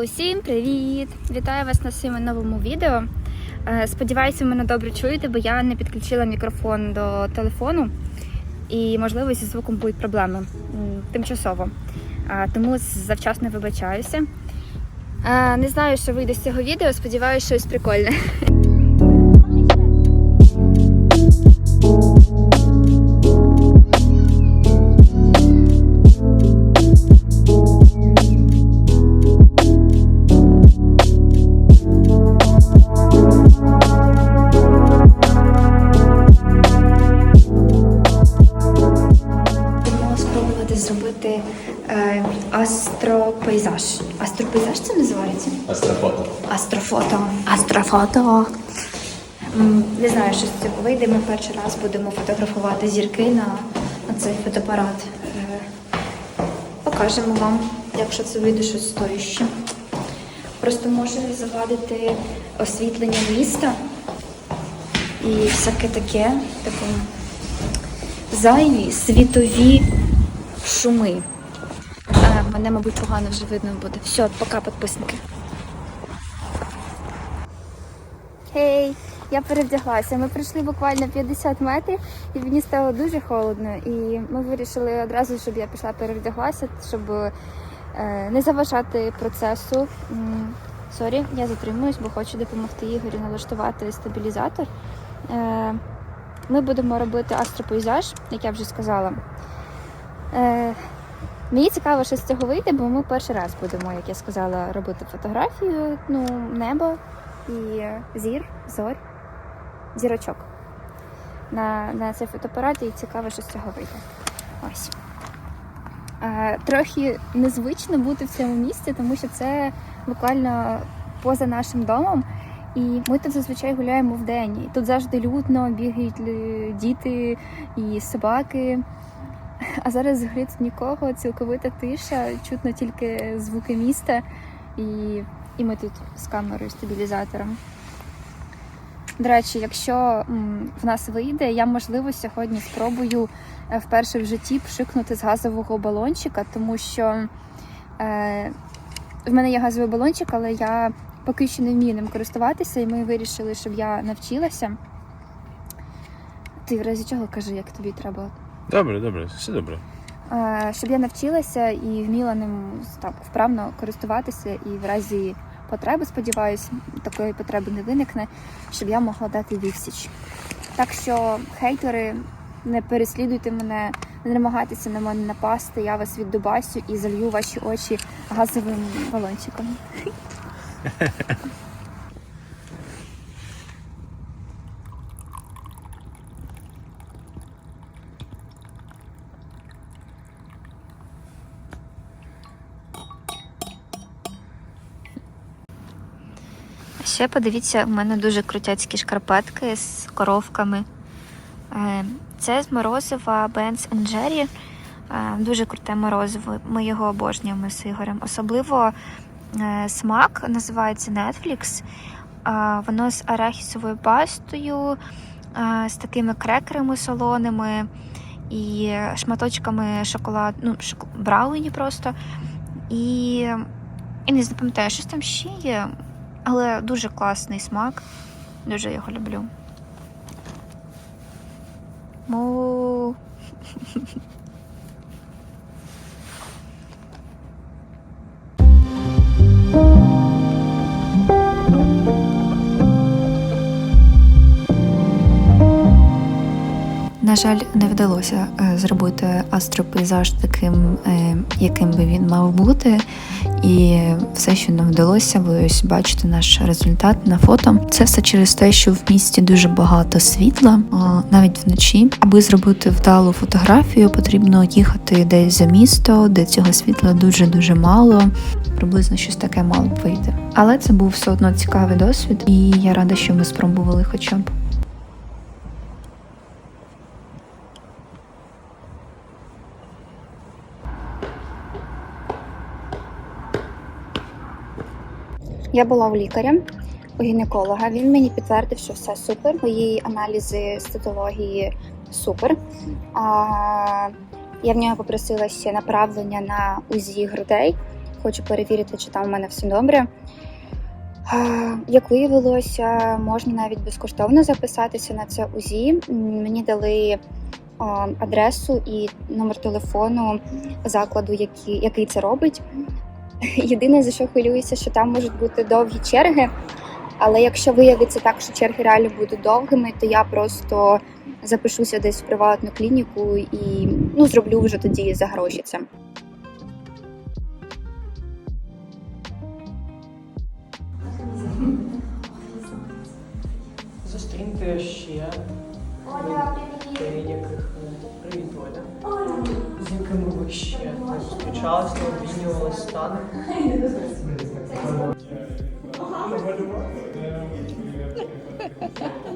Усім привіт! Вітаю вас на своєму новому відео. Е, Сподіваюся, ви мене добре чуєте, бо я не підключила мікрофон до телефону і, можливо, зі звуком будуть проблеми тимчасово. Тому завчасно вибачаюся. Е, Не знаю, що вийде з цього відео, сподіваюся, щось прикольне. М, Не знаю, що з цього вийде. Ми перший раз будемо фотографувати зірки на, на цей фотоапарат. Е, Покажемо вам, якщо це вийде щось стояще. Просто може завадити освітлення міста і всяке таке, таке зайві світові шуми. Е, мене, мабуть, погано вже видно буде. Все, пока, підписники. Гей, я перевдяглася. Ми пройшли буквально 50 метрів, і мені стало дуже холодно. І ми вирішили одразу, щоб я пішла перевдяглася, щоб е, не заважати процесу. Сорі, я затримуюсь, бо хочу допомогти Ігорю налаштувати стабілізатор. Е, Ми будемо робити астропейзаж, як я вже сказала. Е, Мені цікаво, що з цього вийде, бо ми перший раз будемо, як я сказала, робити фотографію, ну, неба і зір, зорь, зірочок на, на цей фотоапарат, і цікаво, що з цього вийде. Ось. Е, трохи незвично бути в цьому місці, тому що це буквально поза нашим домом. І ми тут зазвичай гуляємо вдень. І тут завжди людно, бігають діти і собаки. А зараз тут нікого, цілковита тиша, чутно тільки звуки міста, і, і ми тут з камерою стабілізатором. До речі, якщо в нас вийде, я можливо сьогодні спробую е, вперше в житті пшикнути з газового балончика, тому що е, в мене є газовий балончик, але я поки що не вмію ним користуватися, і ми вирішили, щоб я навчилася. Ти в разі чого кажи, як тобі треба Добре, добре, все добре. Е, щоб я навчилася і вміла ним так вправно користуватися, і в разі потреби, сподіваюся, такої потреби не виникне, щоб я могла дати відсіч. Так що, хейтери, не переслідуйте мене, не намагайтеся на мене напасти, я вас віддубасю і залью ваші очі газовим балончиком. Ще подивіться, в мене дуже крутяцькі шкарпетки з коровками. Е, Це з морозива Benz Jerry. Е, Дуже круте морозиво. Ми його обожнюємо з Ігорем. Особливо е, смак називається Netflix. Воно з арахісовою пастою, з такими крекерами солоними і шматочками шоколаду, ну, брауні просто. І, і не запам'ятаю, щось там ще є. Але дуже класний смак. Дуже його люблю. Му. На жаль, не вдалося е, зробити астропейзаж таким, е, яким би він мав бути. І все, що нам вдалося, ви ось бачите наш результат на фото. Це все через те, що в місті дуже багато світла, навіть вночі. Аби зробити вдалу фотографію, потрібно їхати десь за місто, де цього світла дуже дуже мало. Приблизно щось таке мало б вийти. Але це був все одно цікавий досвід, і я рада, що ми спробували хоча б. Я була у лікаря, у гінеколога. Він мені підтвердив, що все супер. Мої аналізи з цитології супер. А, я в нього попросила ще направлення на УЗІ грудей. хочу перевірити, чи там у мене все добре. Як виявилося, можна навіть безкоштовно записатися на це УЗІ. Мені дали адресу і номер телефону закладу, який це робить. Єдине, за що хвилююся, що там можуть бути довгі черги. Але якщо виявиться так, що черги реально будуть довгими, то я просто запишуся десь в приватну клініку і ну, зроблю вже тоді за гроші це. Зустріньте ще деяких привіт, Оля. З якими ви ще зустрічалися, обмінювалися станом. one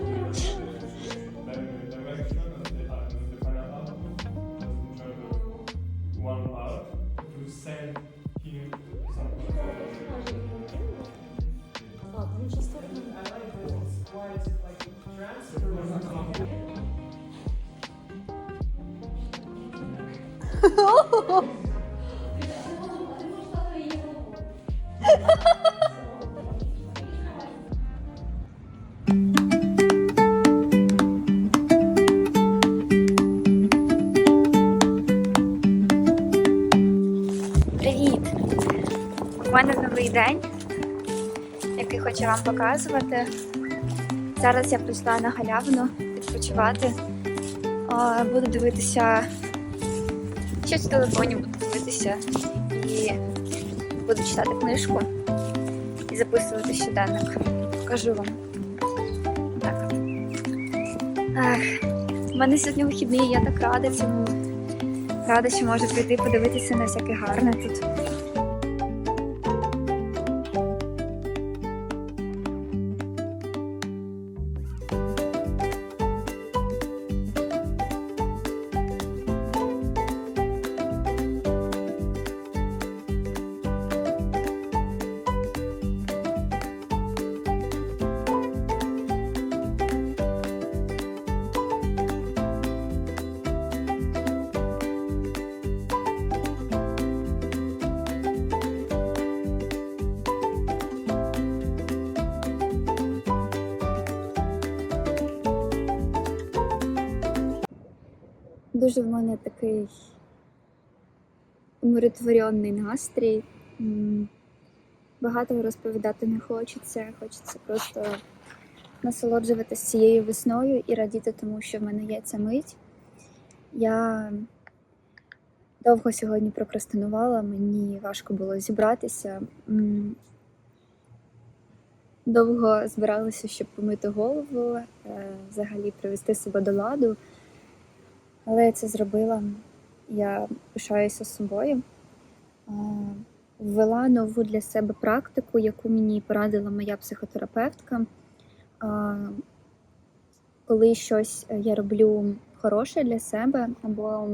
Привіт! У мене новий день, який хочу вам показувати. Зараз я прийшла на галявину відпочивати. Буду дивитися щось в телефоні, буду дивитися і буду читати книжку і записувати щоденник. Покажу вам. Так. Ах, у мене сьогодні вихідний, я так рада цьому. Рада, що можу прийти подивитися на всяке гарне тут. Дуже в мене такий умиротворений настрій. Багато розповідати не хочеться. Хочеться просто насолоджуватися цією весною і радіти тому, що в мене є ця мить. Я довго сьогодні прокрастинувала, мені важко було зібратися. Довго збиралася, щоб помити голову, е, взагалі привести себе до ладу. Але я це зробила. Я пишаюся собою. Ввела нову для себе практику, яку мені порадила моя психотерапевтка. Коли щось я роблю хороше для себе або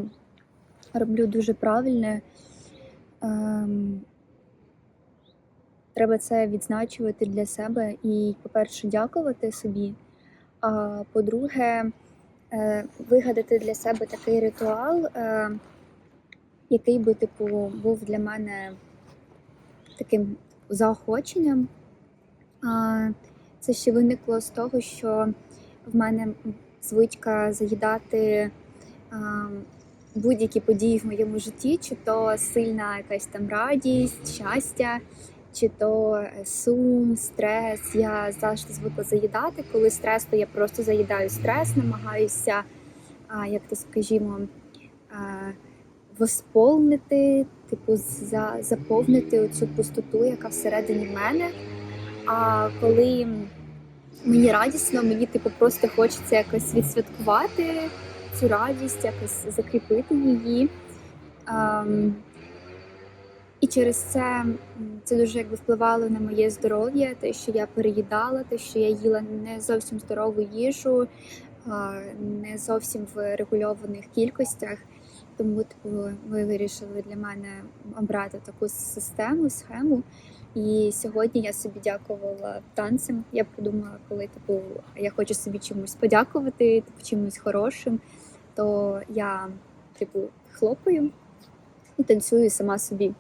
роблю дуже правильне, ем, треба це відзначувати для себе і, по-перше, дякувати собі. А по-друге, е, вигадати для себе такий ритуал, е, який би типу був для мене таким заохоченням. Це ще виникло з того, що в мене звичка заїдати будь-які події в моєму житті, чи то сильна якась там радість, щастя, чи то е, сум, стрес. Я завжди звикла заїдати. Коли стрес, то я просто заїдаю стрес, намагаюся, як то скажімо, восполнити, типу, заповнити оцю пустоту, яка всередині мене. А коли мені радісно, мені типу просто хочеться якось відсвяткувати цю радість, якось закріпити її. Через це це дуже якби впливало на моє здоров'я, те, що я переїдала, те, що я їла не зовсім здорову їжу, не зовсім в регульованих кількостях. Тому типу, ви вирішили для мене обрати таку систему, схему. І сьогодні я собі дякувала танцем. Я подумала, коли типу я хочу собі чомусь подякувати, типу чимось хорошим, то я типу хлопаю і танцюю сама собі.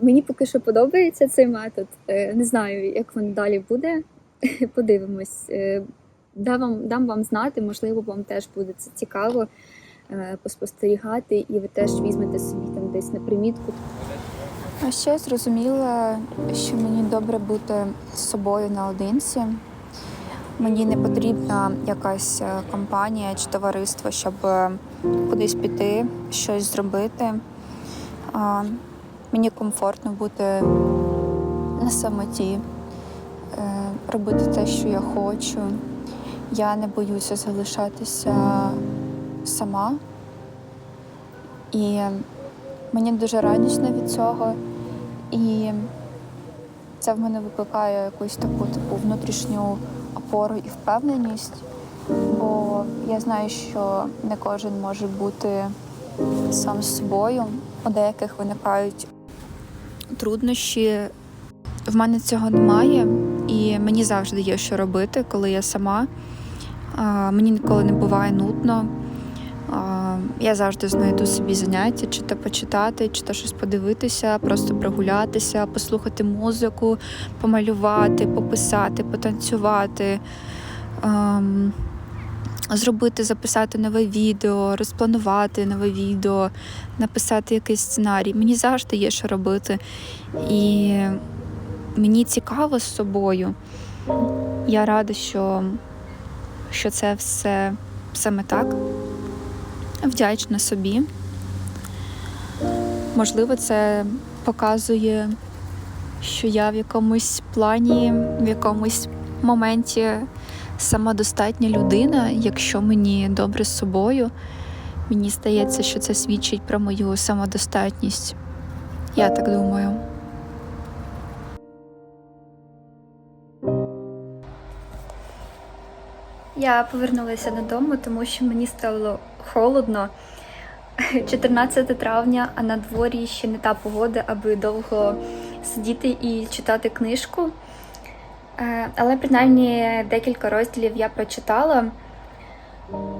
Мені поки що подобається цей метод. Е, Не знаю, як він далі буде. Подивимось. Е, Дам дам вам знати, можливо, вам теж буде це цікаво е, поспостерігати, і ви теж візьмете собі там десь на примітку. А ще я зрозуміла, що мені добре бути з собою наодинці. Мені не потрібна якась компанія чи товариство, щоб кудись піти, щось зробити. Мені комфортно бути на самоті, е, робити те, що я хочу. Я не боюся залишатися сама. І Мені дуже радісно від цього, і це в мене викликає якусь таку таку внутрішню опору і впевненість, бо я знаю, що не кожен може бути сам собою. У деяких виникають труднощі. В мене цього немає, і мені завжди є що робити, коли я сама. Мені ніколи не буває нудно. Я завжди знайду собі заняття, чи то почитати, чи то щось подивитися, просто прогулятися, послухати музику, помалювати, пописати, потанцювати, ем, зробити, записати нове відео, розпланувати нове відео, написати якийсь сценарій. Мені завжди є що робити. І мені цікаво з собою. Я рада, що, що це все саме так вдячна собі. Можливо, це показує, що я в якомусь плані, в якомусь моменті самодостатня людина, якщо мені добре з собою. Мені здається, що це свідчить про мою самодостатність. Я так думаю. Я повернулася додому, тому що мені стало холодно. 14 травня, а на дворі ще не та погода, аби довго сидіти і читати книжку. Е, Але принаймні декілька розділів я прочитала.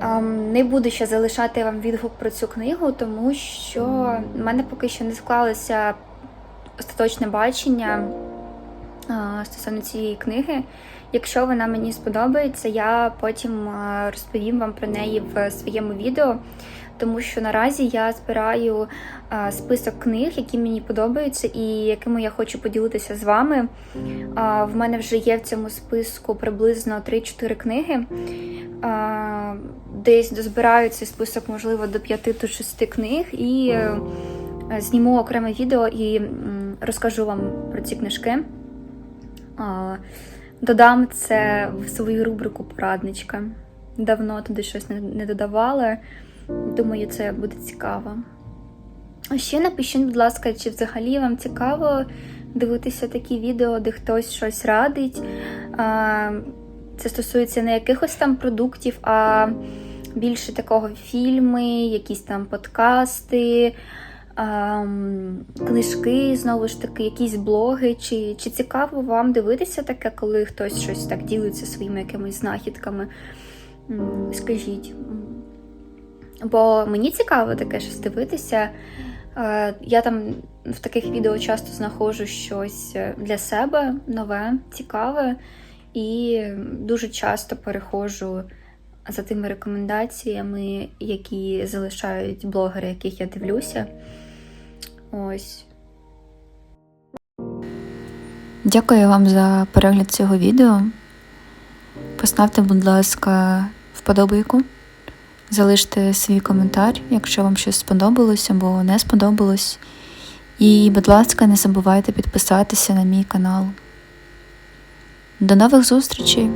Ем, Не буду ще залишати вам відгук про цю книгу, тому що в мене поки що не склалося остаточне бачення стосовно цієї книги. Якщо вона мені сподобається, я потім розповім вам про неї в своєму відео, тому що наразі я збираю список книг, які мені подобаються і якими я хочу поділитися з вами. В мене вже є в цьому списку приблизно 3-4 книги. Десь дозбираю цей список, можливо, до 5-6 книг, і е, зніму окреме відео і розкажу вам про ці книжки. Додам це в свою рубрику порадничка. Давно туди щось не додавала. Думаю, це буде цікаво. А ще напишіть, будь ласка, чи взагалі вам цікаво дивитися такі відео, де хтось щось радить. Це стосується не якихось там продуктів, а більше такого фільми, якісь там подкасти, книжки, знову ж таки, якісь блоги. Чи, чи цікаво вам дивитися таке, коли хтось щось так ділиться своїми якимись знахідками? Скажіть. Бо мені цікаво таке щось дивитися. Е, Я там в таких відео часто знаходжу щось для себе нове, цікаве, і дуже часто переходжу за тими рекомендаціями, які залишають блогери, яких я дивлюся. Ось. Дякую вам за перегляд цього відео. Поставте, будь ласка, вподобайку. Залиште свій коментар, якщо вам щось сподобалось або не сподобалось. І, будь ласка, не забувайте підписатися на мій канал. До нових зустрічей!